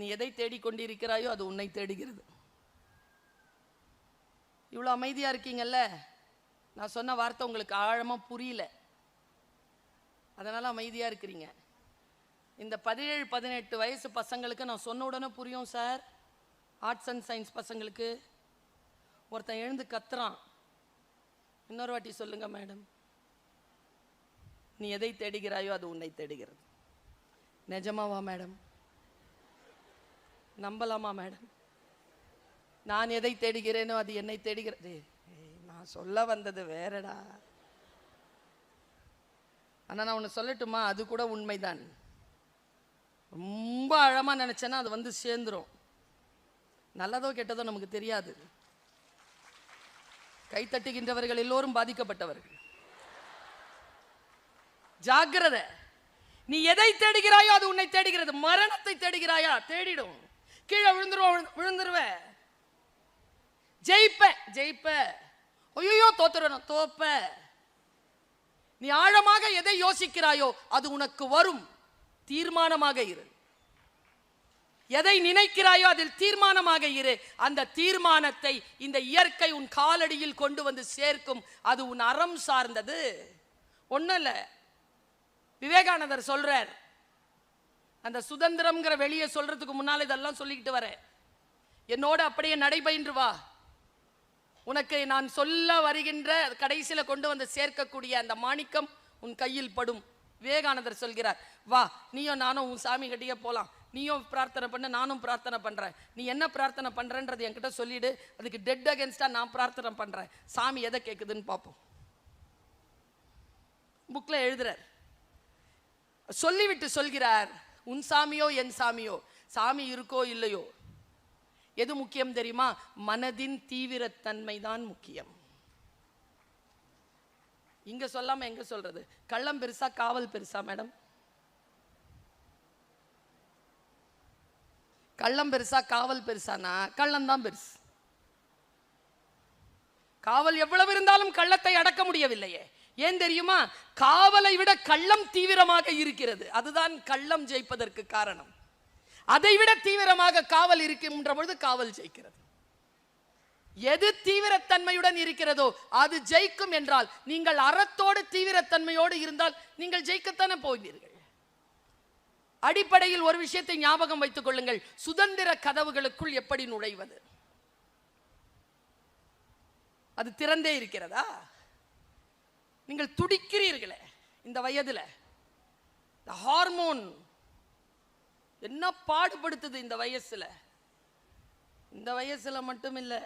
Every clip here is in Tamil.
நீ எதை தேடிக்கொண்டிருக்கிறாயோ அது உன்னை தேடுகிறது. இவ்வளோ அமைதியாக இருக்கீங்கல்ல? நான் சொன்ன வார்த்தை உங்களுக்கு ஆழமாக புரியல. அதனால் அமைதியாக இருக்கிறீங்க. இந்த பதினேழு பதினெட்டு வயசு பசங்களுக்கு நான் சொன்ன உடனே புரியும் சார். ஆர்ட்ஸ் அண்ட் சயின்ஸ் பசங்களுக்கு. ஒருத்தன் எழுந்து கத்துறான். இன்னொரு வாட்டி சொல்லுங்க மேடம். நீ எதை தேடுகிறாயோ அது உன்னை தேடுகிறது. நிஜமாவா மேடம்? நம்பலாமா மேடம்? நான் எதை தேடுகிறேனோ அது என்னை தேடுகிறது ஏய், நான் சொல்ல வந்தது வேறடா. ஆனா நான் ஒன்று சொல்லட்டுமா? அது கூட உண்மைதான். ரொம்ப ஆழமா நினைச்சேன்னா அது வந்து சேர்ந்துரும். நல்லதோ கெட்டதோ நமக்கு தெரியாது. கைத்தட்டுகின்றவர்கள் எல்லோரும் பாதிக்கப்பட்டவர்கள். ஜாக்கிரதை. நீ எதை தேடுகிறாயோ அது உன்னை தேடுகிறது. மரணத்தை தேடுகிறாயா? தேடிடும். கீழே விழுந்துருவ விழுந்துருவ. ஜெயிப்ப ஜெயிப்ப. ஐயோ தோத்துருவேன் தோப்ப. நீ ஆழமாக எதை யோசிக்கிறாயோ அது உனக்கு வரும். தீர்மானமாக இரு. எதை நினைக்கிறாயோ அதில் தீர்மானமாக இரு. அந்த தீர்மானத்தை இந்த இயற்கை உன் காலடியில் கொண்டு வந்து சேர்க்கும். அது உன் அறம் சார்ந்தது. ஒண்ணும் இல்ல. விவேகானந்தர் சொல்றார் அந்த சுதந்திரம்ங்கிற வெளியே சொல்றதுக்கு முன்னால் இதெல்லாம் சொல்லிக்கிட்டு வரேன். என்னோட அப்படியே நடைபயின்று வா. உனக்கு நான் சொல்ல வருகின்ற கடைசியில் கொண்டு வந்து சேர்க்கக்கூடிய அந்த மாணிக்கம் உன் கையில் படும். விவேகானந்தர் சொல்கிறார் வா நீயும் நானும் உன் சாமி கட்டியே போகலாம் நீயும் பிரார்த்தனை பண்ண நானும் பிரார்த்தனை பண்ணுறேன் நீ என்ன பிரார்த்தனை பண்ணுறன்றது என்கிட்ட சொல்லிடு. அதுக்கு டெட் அகேன்ஸ்டாக நான் பிரார்த்தனை பண்ணுறேன் சாமி எதை கேட்குதுன்னு பார்ப்போம் புக்கில் எழுதுறார். சொல்லிவிட்டு சொல்கிறார் உன் சாமியோ என் சாமியோ? சாமி இருக்கோ இல்லையோ? எது முக்கியம் தெரியுமா? மனதின் தீவிரத்தன்மை தான் முக்கியம். இங்க சொல்லாம எங்க சொல்றது? கள்ளம் பெருசா காவல் பெருசா மேடம்? கள்ளம் பெருசா காவல் பெருசானா? கள்ளம் தான் பெருசு. காவல் எவ்வளவு இருந்தாலும் கள்ளத்தை அடக்க முடியவில்லையே. ஏன் தெரியுமா? காவலை விட கள்ளம் தீவிரமாக இருக்கிறது. அதுதான் கள்ளம் ஜெயிப்பதற்கு காரணம். அதை விட தீவிரமாக காவல் இருக்கின்ற பொழுது காவல் ஜெயிக்கிறது. எது தீவிரத்தன்மையுடன் இருக்கிறதோ அது ஜெயிக்கும் என்றால் நீங்கள் அறத்தோடு தீவிரத்தன்மையோடு இருந்தால் நீங்கள் ஜெயிக்கத்தானே போவீர்கள். அடிப்படையில் ஒரு விஷயத்தை ஞாபகம் வைத்துக் கொள்ளுங்கள். சுதந்திர கதவுகளுக்குள் எப்படி நுழைவது? அது திறந்தே இருக்கிறதா? நீங்கள் துடிக்கிறீர்களே இந்த வயதுல. இந்த ஹார்மோன் என்ன பாடுபடுத்துது இந்த வயசுல? இந்த வயசுல மட்டும் இல்லை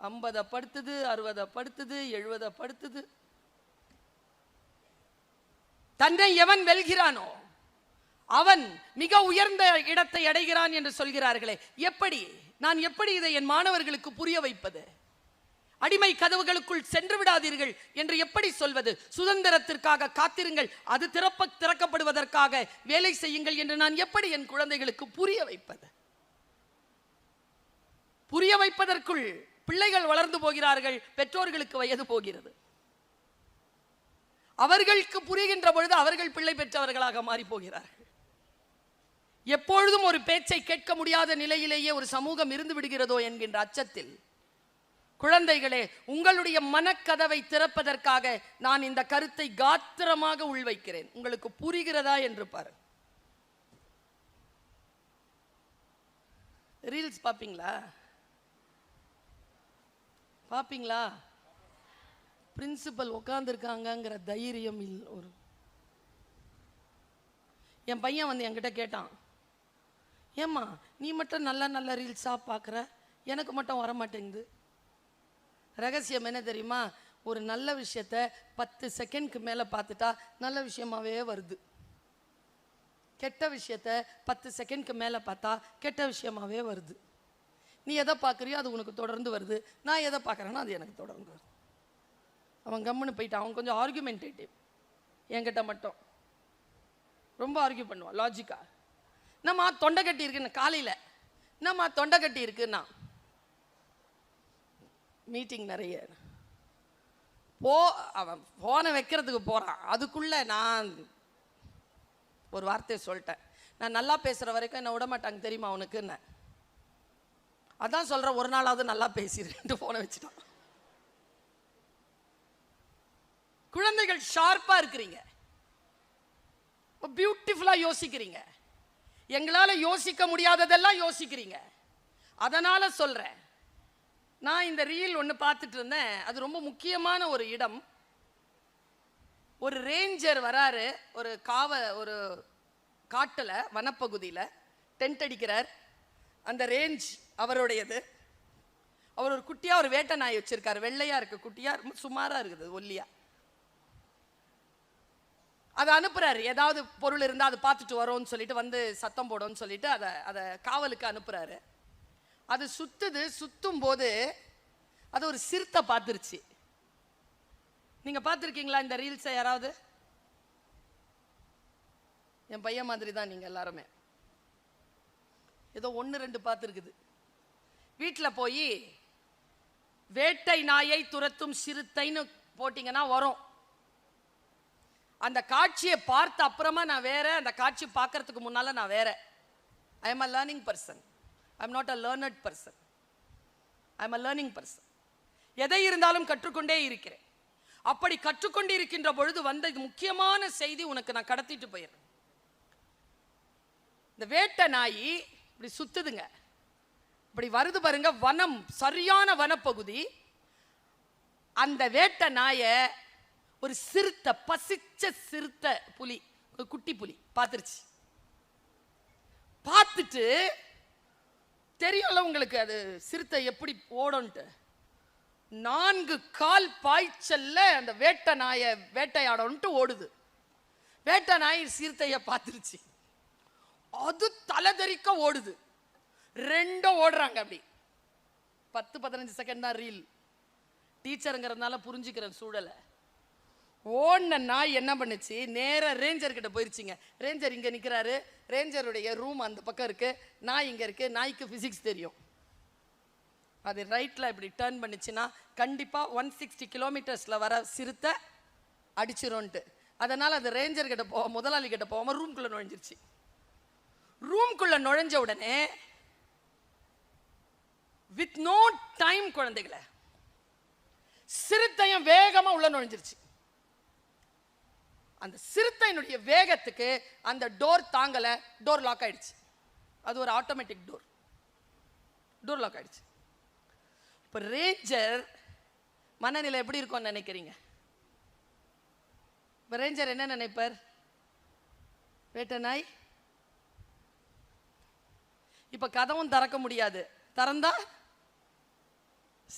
ஐம்பதை படுத்துது அறுபதை படுத்துது எழுபதை படுத்துது. தன்னை எவன் வெல்கிறானோ அவன் மிக உயர்ந்த இடத்தை அடைகிறான் என்று சொல்கிறார்களே. எப்படி? நான் எப்படி இதை என் மாணவர்களுக்கு புரிய வைப்பது? அடிமை கதவுகளுக்குள் சென்று விடாதீர்கள் என்று எப்படி சொல்வது? சுதந்திரத்திற்காக காத்திருங்கள். அது திறப்ப திறக்கப்படுவதற்காக வேலை செய்யுங்கள் என்று நான் எப்படி என் குழந்தைகளுக்கு புரிய வைப்பது? புரிய வைப்பதற்குள் பிள்ளைகள் வளர்ந்து போகிறார்கள் பெற்றோர்களுக்கு வயது போகிறது. அவர்களுக்கு புரிகின்ற பொழுது அவர்கள் பிள்ளை பெற்றவர்களாக மாறி போகிறார்கள் எப்பொழுதும் ஒரு பேச்சை கேட்க முடியாத நிலையிலேயே ஒரு சமூகம் இருந்து விடுகிறதோ என்கின்ற அச்சத்தில் குழந்தைகளே உங்களுடைய மனக்கதவை திறப்பதற்காக நான் இந்த கருத்தை காத்திரமாக உள்வைக்கிறேன். உங்களுக்கு புரிகிறதா என்று பாரு. ரீல்ஸ் பாப்பீங்களா? பார்ப்பீங்களா பிரின்சிபல் உட்காந்துருக்காங்கங்கிற தைரியம் இல் ஒரு என் பையன் வந்து என்கிட்ட கேட்டான் ஏம்மா நீ மட்டும் நல்ல நல்ல ரீல்ஸாக பார்க்குற எனக்கு மட்டும் வர மாட்டேங்குது ரகசியம் என்ன தெரியுமா? ஒரு நல்ல விஷயத்த பத்து செகண்ட்க்கு மேலே பார்த்துட்டா நல்ல விஷயமாவே வருது. கெட்ட விஷயத்த பத்து செகண்ட்க்கு மேலே பார்த்தா கெட்ட விஷயமாவே வருது. நீ எதை பார்க்குறியோ அது உனக்கு தொடர்ந்து வருது. நான் எதை பார்க்குறேன்னா அது எனக்கு தொடர்ந்து வருது. அவன் கம்முன்னு போயிட்டான். அவன் கொஞ்சம் ஆர்குமெண்டேட்டிவ் என்கிட்ட மட்டும். ரொம்ப ஆர்கியூ பண்ணுவான். லாஜிக்காக நம்ம தொண்டை கட்டி இருக்குன்னு காலையில். என்னம்மா தொண்டை கட்டி இருக்குன்னா? மீட்டிங் நிறைய. போ அவன் ஃபோனை வைக்கிறதுக்கு போகிறான் அதுக்குள்ளே நான் ஒரு வார்த்தையை சொல்லிட்டேன். நான் நல்லா பேசுற வரைக்கும் என்ன விட மாட்டாங்க தெரியுமா அவனுக்குன்னு அதான் சொல்றேன் ஒரு நாளாவது நல்லா பேசிடுறேன்ட்டு ஃபோனை வச்சுட்டான். குழந்தைகள் ஷார்ப்பா இருக்கிறீங்க. பியூட்டிஃபுல்லா யோசிக்கிறீங்க. எங்களால் யோசிக்க முடியாததெல்லாம் யோசிக்கிறீங்க. அதனால் சொல்கிறேன் நான் இந்த ரீல் ஒன்று பார்த்துட்டு இருந்தேன். அது ரொம்ப முக்கியமான ஒரு இடம். ஒரு ரேஞ்சர் வராரு. ஒரு காவ ஒரு காட்டில் வனப்பகுதியில் டென்ட் அடிக்கிறார். அந்த ரேஞ்ச் அவருடையது. அவர் ஒரு குட்டியாக ஒரு வேட்டை நாய் வச்சிருக்காரு. வெள்ளையாக இருக்கு குட்டியாக ரொம்ப சுமாராக இருக்குது ஒல்லியா. அதை அனுப்புறாரு. ஏதாவது பொருள் இருந்தால் அதை பார்த்துட்டு வரோம்னு சொல்லிட்டு வந்து சத்தம் போடோன்னு சொல்லிட்டு அதை அதை காவலுக்கு அனுப்புறாரு. அது சுத்துது சுத்தும் போது அது ஒரு சிறுத்தை பார்த்துருச்சு. நீங்க பார்த்துருக்கீங்களா இந்த ரீல்ஸை யாராவது? என் பையன் மாதிரி தான் நீங்க எல்லாருமே. ஏதோ ஒன்று ரெண்டு பார்த்துருக்குது. வீட்டில் போய் வேட்டை நாயை துரத்தும் சிறுத்தைன்னு போட்டிங்கன்னா வரும். அந்த காட்சியை பார்த்த அப்புறமா நான் வேற அந்த காட்சி பார்க்கறதுக்கு முன்னால நான் வேற. I am a learning person I am not a learned person I am a learning person எதை இருந்தாலும் கற்றுக்கொண்டே இருக்கிறேன். அப்படி கற்றுக்கொண்டு இருக்கின்ற பொழுது வந்த முக்கியமான செய்தி உனக்கு நான் கடத்திட்டு போயிடுறேன். இந்த வேட்டை நாய் இப்படி சுத்துதுங்க. இப்படி வருது பாருங்க வனம் சரியான வனப்பகுதி. அந்த வேட்டை நாயை ஒரு சிறுத்தை பசிச்ச சிறுத்தை புலி ஒரு குட்டி புலி பார்த்துருச்சு. பார்த்துட்டு தெரியும்ல உங்களுக்கு அது சிறுத்தை எப்படி ஓடும்ன்ட்டு. நான்கு கால் பாய்ச்சல்ல அந்த வேட்டை நாயை வேட்டையாடணும்ட்டு ஓடுது. வேட்டை நாய் சிறுத்தையை பார்த்துருச்சு. அது தலைதெறிக்க ஓடுது. ரெண்டும் ஓடுறாங்க அப்படி. பத்து பதினஞ்சு செகண்ட் தான் ரீல் டீச்சருங்கிறதுனால புரிஞ்சுக்கிறேன் சூழலை. ஓடின நாய் என்ன பண்ணுச்சு? நேராக ரேஞ்சர் கிட்ட போயிருச்சுங்க. ரேஞ்சர் இங்கே நிற்கிறாரு ரேஞ்சருடைய ரூம் அந்த பக்கம் இருக்கு. நாய் இங்கே இருக்கு. நாய்க்கு ஃபிசிக்ஸ் தெரியும். அது ரைட்டில் இப்படி டேர்ன் பண்ணுச்சுன்னா கண்டிப்பாக ஒன் சிக்ஸ்டி கிலோமீட்டர்ஸில் வர சிறுத்தை அடிச்சிரும்ன்ட்டு. அதனால் அது ரேஞ்சர் கிட்ட போ முதலாளி கிட்ட போகாம ரூம்குள்ளே நுழைஞ்சிருச்சு. ரூம்குள்ளே நுழைஞ்ச உடனே வித் நோ டைம் குழந்தைகளை சிறுத்தையும் வேகமாக உள்ள நுழைஞ்சிருச்சு. அந்த சிறுத்தையினுடைய வேகத்துக்கு அந்த டோர் தாங்கலை டோர் லாக் ஆயிடுச்சு. அது ஒரு ஆட்டோமேட்டிக் டோர் டோர் லாக் ஆயிடுச்சு. இப்போ ரேஞ்சர் மனநிலை எப்படி இருக்கும்னு நினைக்கிறீங்க? இப்போ ரேஞ்சர் என்ன நினைப்பார்? வேட்ட நாய்? இப்போ கதவும் திறக்க முடியாது. திறந்தா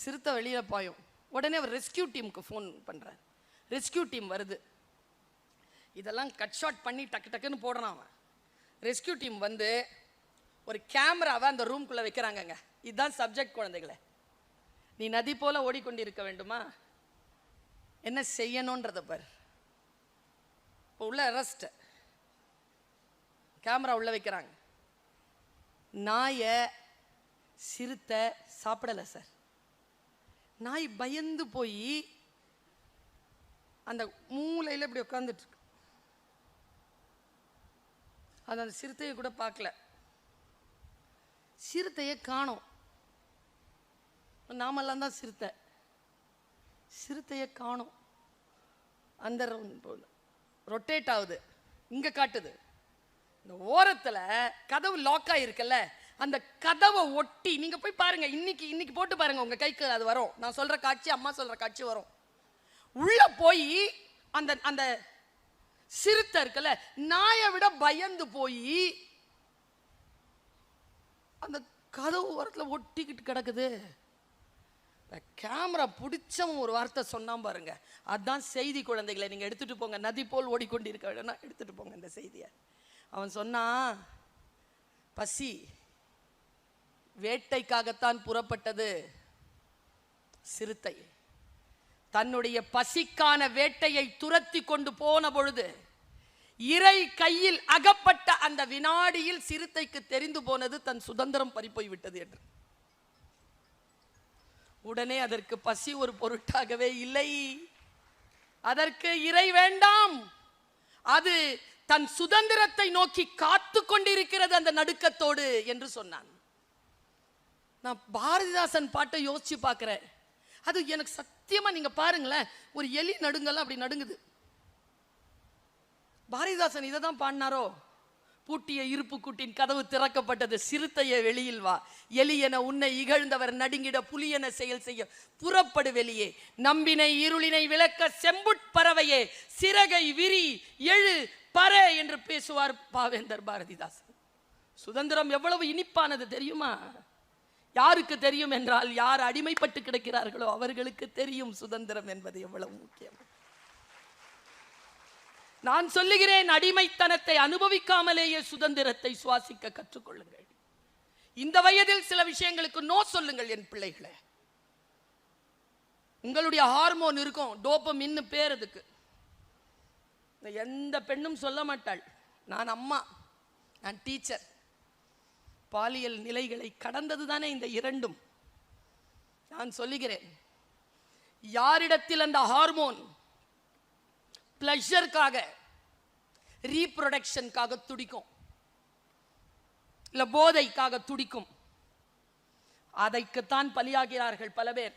சிறுத்தை வெளியில் பாயும். உடனே அவர் ரெஸ்கியூ டீமுக்கு ஃபோன் பண்ணுறார் ரெஸ்கியூ டீம் வருது. இதெல்லாம் கட் ஷாட் பண்ணி டக்கு டக்குன்னு போடுறான் அவன். ரெஸ்கியூ டீம் வந்து ஒரு கேமராவை அந்த ரூம்குள்ளே வைக்கிறாங்கங்க. இதுதான் சப்ஜெக்ட் குழந்தைகளை. நீ நதி போல ஓடிக்கொண்டிருக்க வேண்டுமா? என்ன செய்யணுன்றத பார். இப்போ உள்ள அரெஸ்ட் கேமரா உள்ள வைக்கிறாங்க. நாயை சிறுத்தை சாப்பிடலை சார் நாய் பயந்து போய் அந்த மூளையில் இப்படி உட்காந்துட்டு அது அந்த சிறுத்தையை கூட பார்க்கல. சிறுத்தையை காணோம். நாமெல்லாம் தான் சிறுத்தை. சிறுத்தையை காணோம். அந்த ரொட்டேட் ஆகுது. இங்கே காட்டுது. இந்த ஓரத்தில் கதவு லாக் ஆகிருக்குல்ல அந்த கதவை ஒட்டி நீங்கள் போய் பாருங்க. இன்னைக்கு இன்னைக்கு போட்டு பாருங்கள் உங்கள் கைக்கு அது வரும். நான் சொல்கிற காட்சி அம்மா சொல்கிற காட்சி வரும். உள்ளே போய் அந்த அந்த சிறுத்தை இருக்குல்ல நாயை விட பயந்து போய் அந்த கதவு ஓரத்தில் ஒட்டிக்கிட்டு கிடக்குது. கேமரா பிடிச்சவன் ஒரு வார்த்தை சொன்னான் பாருங்க. அதுதான் செய்தி குழந்தைகளை நீங்கள் எடுத்துட்டு போங்க. நதி போல் ஓடிக்கொண்டிருக்க வேணும்னா எடுத்துட்டு போங்க இந்த செய்தியை. அவன் சொன்னான் பசி வேட்டைக்காகத்தான் புறப்பட்டது சிறுத்தை. தன்னுடைய பசிக்கான வேட்டையை துரத்தி கொண்டு போன பொழுது இறை கையில் அகப்பட்ட அந்த வினாடியில் சிறுத்தைக்கு தெரிந்து போனது தன் சுதந்திரம் பறிப்போய்விட்டது என்று. உடனே அதற்கு பசி ஒரு பொருட்டாகவே இல்லை. அதற்கு இறை வேண்டாம். அது தன் சுதந்திரத்தை நோக்கி காத்து கொண்டிருக்கிறது அந்த நடுக்கத்தோடு என்று சொன்னான். நான் பாரதிதாசன் பாட்டை யோசிச்சு பார்க்கிறேன். அது எனக்கு சத்தியமாக நீங்க பாருங்களேன் ஒரு எலி நடுங்கலாம் அப்படி நடுங்குது. பாரதிதாசன் இதை தான் பாடினாரோ? பூட்டிய இருப்பு கூட்டின் கதவு திறக்கப்பட்டது சிறுத்தைய வெளியில் வா. எலி என உன்னை இகழ்ந்தவர் நடுங்கிட புலி என செயல் செய்ய புறப்படு வெளியே. நம்பினை இருளினை விளக்க செம்புட் பறவையே சிறகை விரி எழு பற என்று பேசுவார் பாவேந்தர் பாரதிதாசன். சுதந்திரம் எவ்வளவு இனிப்பானது தெரியுமா? யாருக்கு தெரியும் என்றால் யார் அடிமைப்பட்டு கிடக்கிறார்களோ அவர்களுக்கு தெரியும் சுதந்திரம் என்பது எவ்வளவு முக்கியம். நான் சொல்லுகிறேன் அடிமைத்தனத்தை அனுபவிக்காமலேயே சுதந்திரத்தை சுவாசிக்க கற்றுக்கொள்ளுங்கள். இந்த வயதில் சில விஷயங்களுக்கு நோ சொல்லுங்கள் என் பிள்ளைகளே. உங்களுடைய ஹார்மோன் இருக்கும் டோப்பமின்னு பேர் அதுக்கு. எந்த பெண்ணும் சொல்ல மாட்டாள். நான் அம்மா நான் டீச்சர். பாலியல் நிலைகளை கடந்தது தானே இந்த இரண்டும்? நான் சொல்லுகிறேன். யாரிடத்தில் அந்த ஹார்மோன் பிளஷருக்காக ரீப்ரொடக்ஷனுக்காக துடிக்கும்? இல்ல போதைக்காக துடிக்கும்? அதைக்குத்தான் பலியாகிறார்கள் பல பேர்.